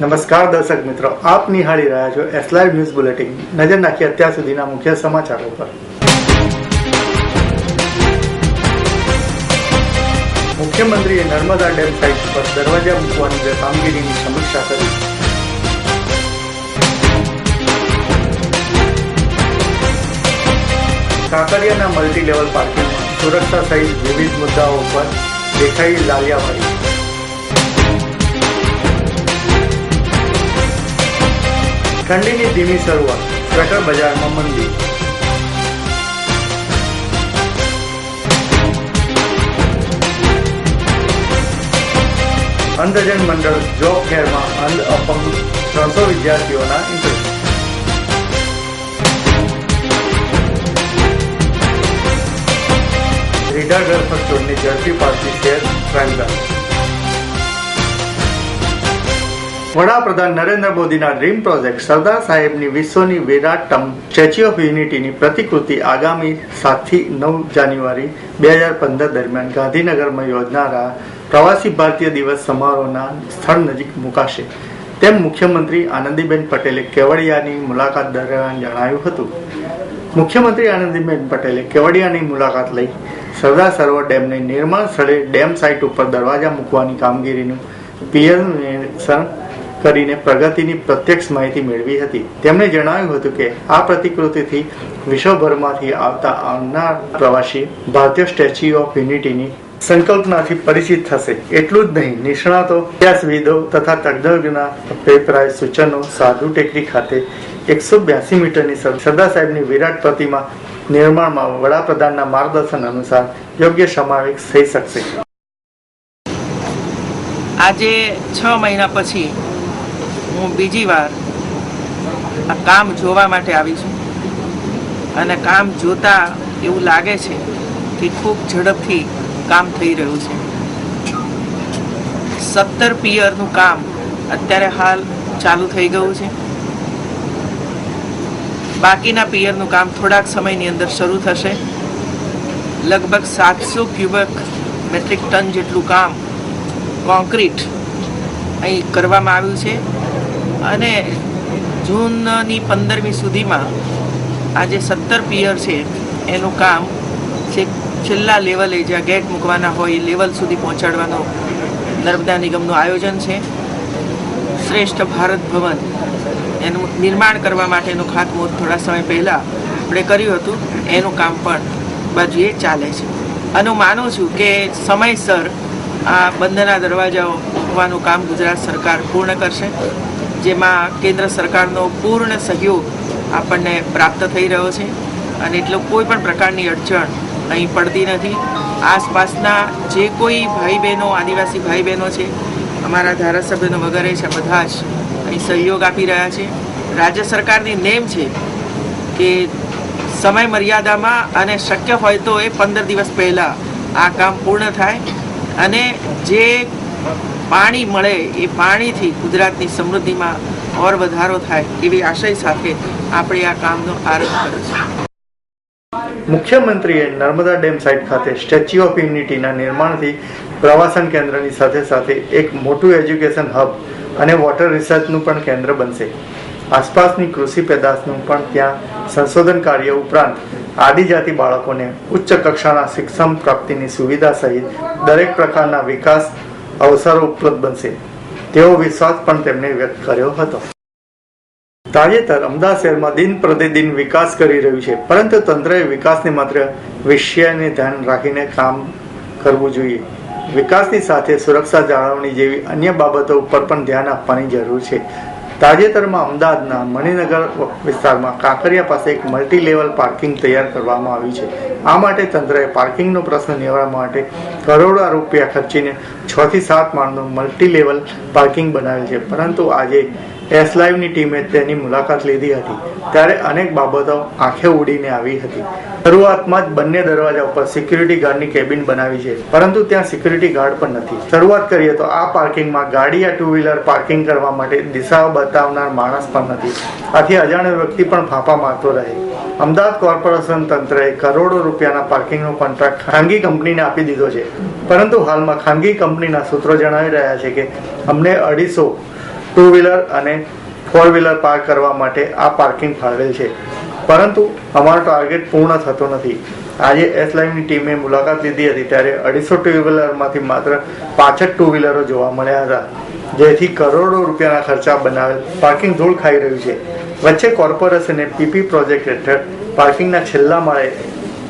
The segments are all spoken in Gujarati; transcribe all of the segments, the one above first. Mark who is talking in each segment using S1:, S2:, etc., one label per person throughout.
S1: નમસ્કાર દર્શક મિત્રો, આપ નિહાળી રહ્યા છો એસ લાઈવ ન્યૂઝ બુલેટિન નજર નાખી અત્યાર સુધીના મુખ્ય સમાચારો પર. મુખ્યમંત્રીએ નર્મદા ડેમ સાઇટ પર દરવાજા મૂકવાની કામગીરીની સમીક્ષા કરી. કાંકરિયાના મલ્ટી લેવલ પાર્કિંગમાં સુરક્ષા સહિત વિવિધ મુદ્દાઓ પર દેખાઈ લાલિયાવાડી ઠંડીની ધીમી શરૂઆત, પ્રખર બજારમાં મંદી. અંધજન મંડળ જોબ ફેરમાં અંધ અપંગ, ત્રણસો વિદ્યાર્થીઓના ઇન્ટરવ્યુ રીઢા ગર્ભ ચોરની ઝડપી પાડતી શેર ક્રાઇમ વડાપ્રધાન નરેન્દ્ર મોદીના ડ્રીમ પ્રોજેક્ટ સરદાર સાહેબની વિશ્વની વિરાટતમ સ્ટેચ્યુ ઓફ યુનિટીની પ્રતિકૃતિ આગામી સાતથી નવ જાન્યુઆરી બે હજાર પંદર દરમિયાન ગાંધીનગરમાં યોજનારા પ્રવાસી ભારતીય દિવસ સમારોહના સ્થળ નજીક મુકાશે. તેમ મુખ્યમંત્રી આનંદીબેન પટેલે કેવડિયાની મુલાકાત દરમિયાન જણાવ્યું હતું. મુખ્યમંત્રી આનંદીબેન પટેલે કેવડિયાની મુલાકાત લઈ સરદાર સરોવર ડેમને નિર્માણ સ્થળે ડેમ સાઇટ ઉપર દરવાજા મૂકવાની કામગીરીનું પિયર નિરીક્ષણ કરીને પ્રગતિની પ્રત્યક્ષ માહિતી મેળવી હતી. તેમણે જણાવ્યું હતું કે, આ પ્રતિકૃતિથી વિશ્વભરમાંથી આવતા આવનાર પ્રવાસી ભારતીય સ્ટેચ્યુ ઓફ યુનિટીની સંકલ્પનાથી પરિચિત થશે. એટલું જ નહીં, નિષ્ણાતો ઇતિહાસવિદો તથા તજજ્ઞોના અભિપ્રાય સૂચનો સાધુ ટેકરી ખાતે એકસો બ્યાસી મીટરની સરદાર સાહેબની વિરાટ પ્રતિમા નિર્માણમાં વડાપ્રધાનના માર્ગદર્શન અનુસાર યોગ્ય સમાવેશ થઈ શકશે.
S2: આજે છ મહિના પછી હું બીજી વાર આ કામ જોવા માટે આવી છું. અને કામ જોતા એવું લાગે છે કે ખૂબ ઝડપથી કામ થઈ રહ્યું છે. સત્તર પિયરનું કામ અત્યારે હાલ ચાલુ થઈ ગયું છે. બાકીના પિયરનું કામ થોડાક સમયની અંદર શરૂ થશે. લગભગ સાતસો ક્યુબક મેટ્રિક ટન જેટલું કામ કોન્ક્રીટ અહીં કરવામાં આવ્યું છે. અને જૂનની પંદરમી સુધીમાં આ જે સત્તર પિયર છે, એનું કામ છેક છેલ્લા લેવલે જ્યાં ગેટ મૂકવાના હોય લેવલ સુધી પહોંચાડવાનું નર્મદા નિગમનું આયોજન છે. શ્રેષ્ઠ ભારત ભવન એનું નિર્માણ કરવા માટેનું ખાતમુહૂર્ત થોડા સમય પહેલાં આપણે કર્યું હતું. એનું કામ પણ બાજુએ ચાલે છે. અને હું માનું છું કે સમયસર આ બંધના દરવાજાઓ મૂકવાનું કામ ગુજરાત સરકાર પૂર્ણ કરશે. જેમાં કેન્દ્ર સરકારનો પૂર્ણ સહયોગ આપણને પ્રાપ્ત થઈ રહ્યો છે અને એટલે કોઈ પણ પ્રકારની અડચણ અહીં પડતી નથી. આસપાસના જે કોઈ ભાઈ બહેનો આદિવાસી ભાઈ બહેનો છે, અમારા ધારાસભ્યનો વગેરે છે, બધા જ અહીં સહયોગ આપી રહ્યા છે. રાજ્ય સરકારની નેમ છે કે સમય મર્યાદામાં અને શક્ય હોય તો એ પંદર દિવસ પહેલાં આ કામ પૂર્ણ થાય અને જે પાણી મળે એ પાણીથી ગુજરાતની સમૃદ્ધિમાં ઓર વધારો થાય એવી આશય સાથે આપણે આ કામનો આરંભ કર્યો
S1: મુખ્યમંત્રીએ નર્મદા ડેમ સાઇટ ખાતે સ્ટેચ્યુ ઓફ યુનિટીના નિર્માણથી પ્રવાસન કેન્દ્રની સાથે સાથે એક મોટું એજ્યુકેશન હબ અને વોટર રિસર્ચનું પણ કેન્દ્ર બનશે. આસપાસની કૃષિ પેદાશનું પણ ત્યાં સંશોધન કાર્ય ઉપરાંત આદિજાતિ બાળકોને ઉચ્ચ કક્ષાના શિક્ષણ પ્રાપ્તિની સુવિધા સહિત દરેક પ્રકારના વિકાસ અવસરો ઉપલબ્ધ બનશે. તેવો વિશ્વાસ પણ તેમણે વ્યક્ત કર્યો હતો. તાજેતર અમદાવાદ શહેરમાં દિન પ્રતિદિન વિકાસ કરી રહ્યું છે. પરંતુ તંત્રએ વિકાસને માત્ર વિષયને ધ્યાન રાખીને કામ કરવું જોઈએ. વિકાસની સાથે સુરક્ષા જાળવણી જેવી અન્ય બાબતો ઉપર પણ ધ્યાન આપવાની જરૂર છે. તાજેતરમાં અમદાવાદના મણિનગર વિસ્તારમાં કાંકરિયા પાસે એક મલ્ટી લેવલ પાર્કિંગ તૈયાર કરવામાં આવ્યું છે. આ માટે તંત્રએ પાર્કિંગનો પ્રશ્ન નિવારવા માટે કરોડો રૂપિયા ખર્ચીને છ થી સાત માળનું મલ્ટી લેવલ પાર્કિંગ બનાવેલ છે. પરંતુ આજે એસ લાઈવની ટીમે તેની મુલાકાત લીધી હતી. ત્યારે અનેક બાબતો આંખે ઉડીને આવી હતી. શરૂઆતમાં જ બંને દરવાજા ઉપર સિક્યુરિટી ગાર્ડની કેબિન બનાવી છે. પરંતુ ત્યાં સિક્યુરિટી ગાર્ડ પણ નથી. શરૂઆત કરીએ તો આ પાર્કિંગમાં ગાડી યા ટુ વ્હીલર પાર્કિંગ કરવા માટે દિશા બતાવનાર માણસ પણ નથી. આથી અજાણ્યો વ્યક્તિ પણ ફાંફા મારતો રહે. અમદાવાદ કોર્પોરેશન તંત્રએ કરોડો રૂપિયાના પાર્કિંગનો કોન્ટ્રાક્ટ ખાનગી કંપનીને આપી દીધો છે. પરંતુ હાલમાં ખાનગી કંપનીના સૂત્રો જણાવી રહ્યા છે કે અમને અઢીસો ટુ વ્હીલર અને ફોર વ્હીલર પાર્ક કરવા માટે આ પાર્કિંગ ફાળવેલ છે. પરંતુ અમારો ટાર્ગેટ પૂર્ણ થતો નથી. આજે એસ લાઈવની ટીમે મુલાકાત લીધી હતી ત્યારે અઢીસો ટુ વ્હીલરમાંથી માત્ર પાછળ ટુ વ્હીલરો જોવા મળ્યા હતા, જેથી કરોડો રૂપિયાના ખર્ચા બનાવેલ પાર્કિંગ ધૂળ ખાઈ રહ્યું છે. વચ્ચે કોર્પોરેશને પીપી પ્રોજેક્ટ હેઠળ પાર્કિંગના છેલ્લા માળે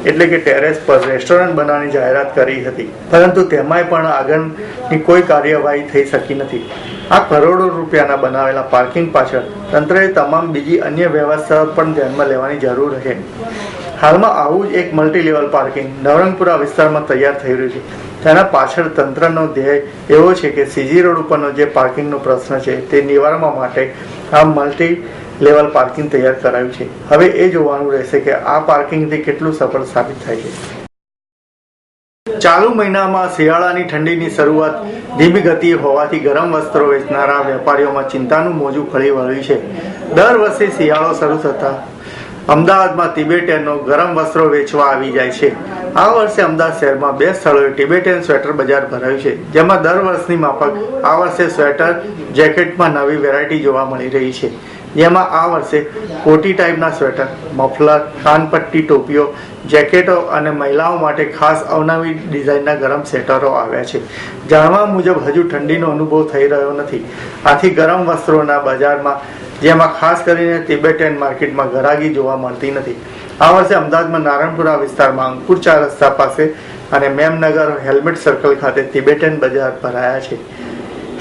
S1: એટલે કે ટેરેસ પર રેસ્ટોરન્ટ બનાવવાની જાહેરાત કરી હતી. પરંતુ તેમાંય પણ આગળની કોઈ કાર્યવાહી થઈ શકી નથી. આ કરોડો રૂપિયાના બનાવેલા પાર્કિંગ પાછળ તંત્રએ તમામ બીજી અન્ય વ્યવસ્થા પણ ધ્યાનમાં લેવાની જરૂર છે. હાલમાં આવું જ એક મલ્ટી લેવલ પાર્કિંગ નવરંગપુરા વિસ્તારમાં તૈયાર થઈ રહ્યું છે. તેના પાછળ તંત્રનો ધ્યેય એવો છે કે સીજી રોડ ઉપરનો જે પાર્કિંગનો પ્રશ્ન છે તે નિવારવા માટે આ મલ્ટી લેવલ પાર્કિંગ તૈયાર કરાયું છે. હવે એ જોવાનું રહેશે કે આ પાર્કિંગથી કેટલું સફળ સાબિત થાય છે. ચાલુ મહિનામાં શિયાળાની ઠંડીની શરૂઆત ધીમી ગતિએ હોવાથી ગરમ વસ્ત્રો વેચનારા વેપારીઓમાં ચિંતાનું મોજું ફરી વળ્યું છે. દર વર્ષે શિયાળો શરૂ થતા અમદાવાદમાં તિબેટનો ગરમ વસ્ત્રો વેચવા આવી જાય છે. આ વર્ષે અમદાવાદ શહેરમાં બે સ્થળોએ ટિબેટન સ્વેટર બજાર ભરાયું છે, જેમાં દર વર્ષની માફક આ વર્ષે સ્વેટર જેકેટમાં નવી વેરાયટી જોવા મળી રહી છે. જેમાં આ વર્ષે કોટી ટાઈપના સ્વેટર, મફલર, કાનપટ્ટી ટોપીઓ, જેકેટો અને મહિલાઓ માટે ખાસ અવનવી ડિઝાઇનના ગરમ સ્વેટરો આવ્યા છે. જાણવા મુજબ હજુ ઠંડીનો અનુભવ થઈ રહ્યો નથી. આથી ગરમ વસ્ત્રોના બજારમાં જેમાં ખાસ કરીને તિબેટન માર્કેટમાં ગરાગી જોવા મળતી નથી. આ વર્ષે અમદાવાદમાં નારણપુરા વિસ્તારમાં અંકુર ચાર રસ્તા પાસે અને મેમનગર હેલ્મેટ સર્કલ ખાતે તિબેટન બજાર ભરાયા છે.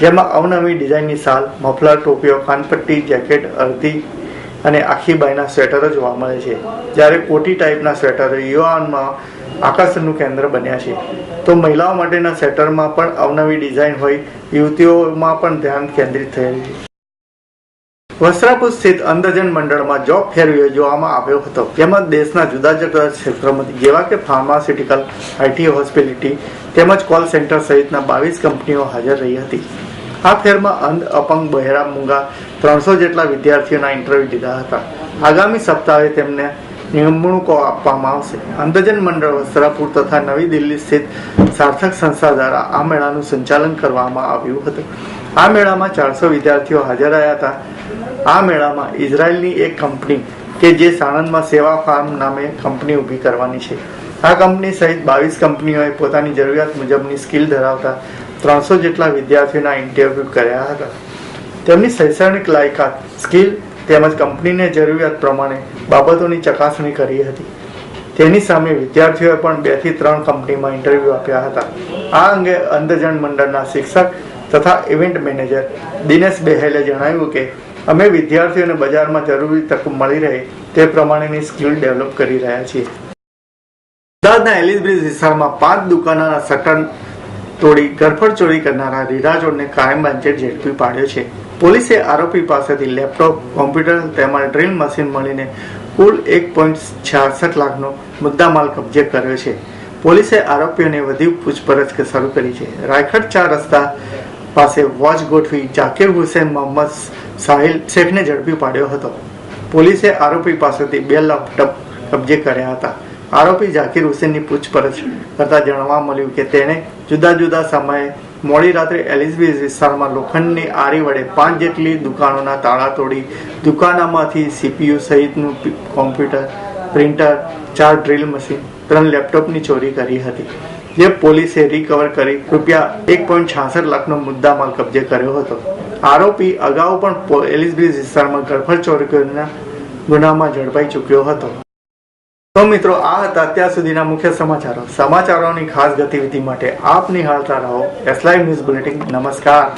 S1: જેમાં અવનવી ડિઝાઇનની સાલ, મફલર ટોપીઓ કાનપટ્ટી જેકેટ અડધી અને આખી બાયના સ્વેટરો જોવા મળે છે. જ્યારે કોટી ટાઈપના સ્વેટરો યુવાનમાં આકર્ષણનું કેન્દ્ર બન્યા છે. તો મહિલાઓ માટેના સ્વેટરમાં પણ અવનવી ડિઝાઇન હોય, યુવતીઓમાં પણ ધ્યાન કેન્દ્રિત થયેલ છે. વસ્ત્રાપુર સ્થિત અંધજન મંડળમાં જોબ ફેર યોજવામાં આવ્યો હતો. જેમાં દેશના જુદા જુદા ક્ષેત્રોમાંથી જેવા કે ફાર્માસ્યુટિકલ આઈટી હોસ્પિટલિટી તેમજ કોલ સેન્ટર સહિતના બાવીસ કંપનીઓ હાજર રહી હતી. આ ફેરમાં અંધ, અપંગ, બહેરા, મૂંગા ત્રણસો જેટલા વિદ્યાર્થીઓના ઇન્ટરવ્યુ લીધા હતા. આગામી સપ્તાહે તેમને નિમણૂકો આપવામાં આવશે. અંધજન મંડળ વસ્ત્રાપુર તથા નવી દિલ્હી સ્થિત સાર્થક સંસ્થા દ્વારા આ મેળાનું સંચાલન કરવામાં આવ્યું હતું. આ મેળામાં ચારસો વિદ્યાર્થીઓ હાજર રહ્યા હતા. આ મેળામાં ઇઝરાયલની એક કંપની કે જે સાણંદમાં સેવા ફાર્મ નામે કંપની ઊભી કરવાની છે. આ કંપની સહિત બાવીસ કંપનીઓએ પોતાની જરૂરિયાત મુજબની સ્કિલ ધરાવતા ત્રણસો જેટલા વિદ્યાર્થીઓના ઇન્ટરવ્યૂ કર્યા હતા. તેમની શૈક્ષણિક લાયકાત, સ્કિલ તેમજ કંપનીને જરૂરિયાત પ્રમાણે બાબતોની ચકાસણી કરી હતી. તેની સામે વિદ્યાર્થીઓએ પણ બેથી ત્રણ કંપનીમાં ઇન્ટરવ્યૂ આપ્યા હતા. આ અંગે અંધજન મંડળના શિક્ષક તથા ઇવેન્ટ મેનેજર દિનેશ બેહેલે જણાવ્યું કે, અમે વિદ્યાર્થીઓને બજારમાં જરૂરી તક મળી રહે તે પ્રમાણેની સ્કિલ ડેવલપ કરી રહ્યા છીએ. અમદાવાદના એલિસ બ્રિજ વિસ્તારમાં પાંચ દુકાનોના શટર તોડી ગરફડ ચોરી કરનારા રીરાજોડને કાયમ બાંધે ઝડપી પાડ્યો છે. પોલીસે આરોપી પાસેથી લેપટોપ, કોમ્પ્યુટર તેમજ ડ્રીલ મશીન મળીને કુલ એક પોઈન્ટ છાસઠ લાખનો મુદ્દામાલ કબજે કર્યો છે. પોલીસે આરોપીઓને વધુ પૂછપરછ શરૂ કરી છે. રાયખડ ચાર રસ્તા પાસે વોચ ગોઠવી જાકીર હુસેન મોહમ્મદ સાહિલ શેખને ઝડપી પાડ્યો હતો. પોલીસે આરોપી પાસેથી બે લેપટોપ કબજે કર્યા હતા. આરોપી જાકીર હુસેનની પૂછપરછ કરતા જાણવા મળ્યું કે તેણે જુદા જુદા સમયે મોડી રાત્રે એલિઝબી વિસ્તારમાં લોખંડની આરી વડે પાંચ જેટલી દુકાનોના તાળા તોડી દુકાનોમાંથી સીપીયુ સહિતનું કોમ્પ્યુટર, પ્રિન્ટર, ચાર ડ્રિલ મશીન, ત્રણ લેપટોપની ચોરી કરી હતી. જે પોલીસે રિકવર કરી રૂપિયા એક પોઈન્ટ છાસઠ લાખનો મુદ્દામાલ કબજે કર્યો હતો. આરોપી અગાઉ પણ એલિઝબ્રિજ વિસ્તારમાં ગરફર ચોરીના ગુનામાં ઝડપાઈ ચૂક્યો હતો. તો મિત્રો, આ હતા અત્યાર સુધીના મુખ્ય સમાચારો. સમાચારોની ખાસ ગતિવિધિ માટે આપ નિહાળતા રહો. એસલાઈવ ન્યૂઝ બુલેટિન નમસ્કાર.